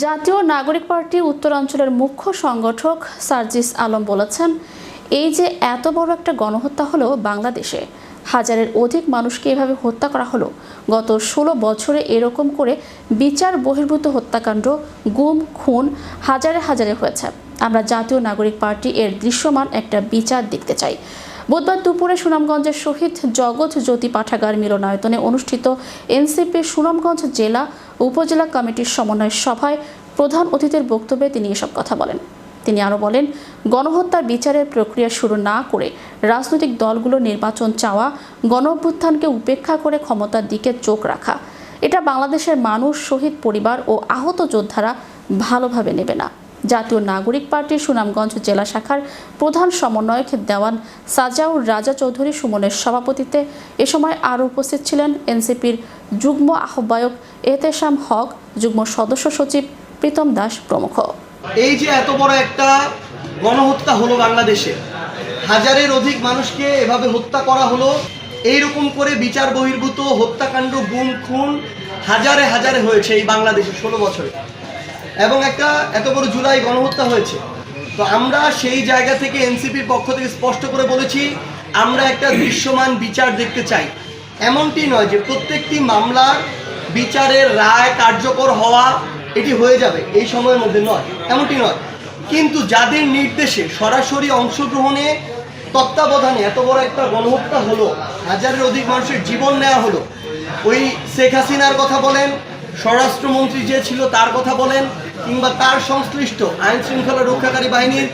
জাতীয় নাগরিক পার্টি উত্তরাঞ্চলের মুখ্য সংগঠক সার্জিস আলম বলেছেন, এই যে এত বড় একটা গণহত্যা হলো বাংলাদেশে, হাজারের অধিক মানুষকে এভাবে হত্যা করা হলো, গত ষোলো বছরে এরকম করে বিচার বহির্ভূত হত্যাকাণ্ড, গুম, খুন হাজারে হাজারে হয়েছে। আমরা জাতীয় নাগরিক পার্টি এর দৃশ্যমান একটা বিচার দেখতে চাই। বুধবার দুপুরে সুনামগঞ্জের শহীদ জগৎ জ্যোতি পাঠাগার মিলনায়তনে অনুষ্ঠিত এনসিপি সুনামগঞ্জ জেলা উপজেলা কমিটির সমন্বয় সভায় প্রধান অতিথির বক্তব্যে তিনি এসব কথা বলেন। তিনি আরও বলেন, গণহত্যার বিচারের প্রক্রিয়া শুরু না করে রাজনৈতিক দলগুলো নির্বাচন চাওয়া গণ উপেক্ষা করে ক্ষমতার দিকে চোখ রাখা, এটা বাংলাদেশের মানুষ, শহীদ পরিবার ও আহত যোদ্ধারা ভালোভাবে নেবে না। জাতীয় নাগরিক পার্টির সুনামগঞ্জ জেলা শাখার প্রধান সমন্বয়ক দেওয়ান সাজাউর রাজা চৌধুরী সুমনের সভাপতিত্বে এ সময় আরও উপস্থিত ছিলেন এনসিপির যুগ্ম আহ্বায়ক এহতেশাম হক, যুগ্ম সদস্য সচিব প্রীতম দাস প্রমুখ। এই যে এত বড় একটা গণহত্যা হলো বাংলাদেশে, হাজারের অধিক মানুষকে এভাবে হত্যা করা হলো, এইরকম করে বিচার বহির্ভূত হত্যাকাণ্ড, গুম, খুন হাজারে হাজারে হয়েছে এই বাংলাদেশে ষোলো বছরে। এবং একটা এত বড় জুলাই গণহত্যা হয়েছে। তো আমরা সেই জায়গা থেকে এনসিপির পক্ষ থেকে স্পষ্ট করে বলেছি, আমরা একটা দৃশ্যমান বিচার দেখতে চাই। এমনটি নয় যে প্রত্যেকটি মামলার বিচারের রায় কার্যকর হওয়া এটি হয়ে যাবে, এই সময়ের মধ্যে নয়, এমনটি নয়। কিন্তু যাদের নির্দেশে সরাসরি অংশগ্রহণে তত্ত্বাবধানে এত বড় একটা গণহত্যা হলো, হাজারের অধিক মানুষের জীবন নেওয়া হলো, ওই শেখ হাসিনার কথা বলেন স্বরাষ্ট্রমন্ত্রী যে ছিল তার কথা বলেন, কিংবা তার সংশ্লিষ্ট আইন শৃঙ্খলা রক্ষাকারী বাহিনীর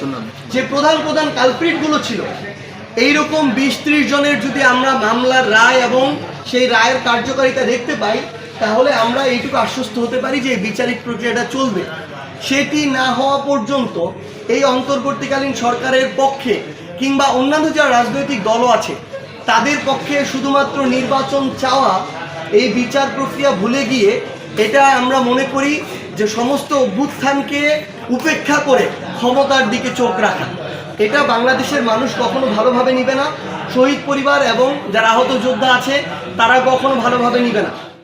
যে প্রধান প্রধান কালপ্রিটগুলো ছিল, এইরকম বিশ ত্রিশ জনের যদি আমরা মামলার রায় এবং সেই রায়ের কার্যকারিতা দেখতে পাই, তাহলে আমরা এইটুকু আশ্বস্ত হতে পারি যে বিচারিক প্রক্রিয়াটা চলবে। সেটি না হওয়া পর্যন্ত এই অন্তর্বর্তীকালীন সরকারের পক্ষে কিংবা অন্যান্য যারা রাজনৈতিক দলও আছে, তাদের পক্ষে শুধুমাত্র নির্বাচন চাওয়া, এই বিচার প্রক্রিয়া ভুলে গিয়ে এটা আমরা মনে করি যে সমস্ত অভ্যুত্থানকে উপেক্ষা করে ক্ষমতার দিকে চোখ রাখা। এটা বাংলাদেশের মানুষ কখনো ভালোভাবে নিবে না। শহীদ পরিবার এবং যারা আহত যোদ্ধা আছে, তারা কখনো ভালোভাবে নিবে না।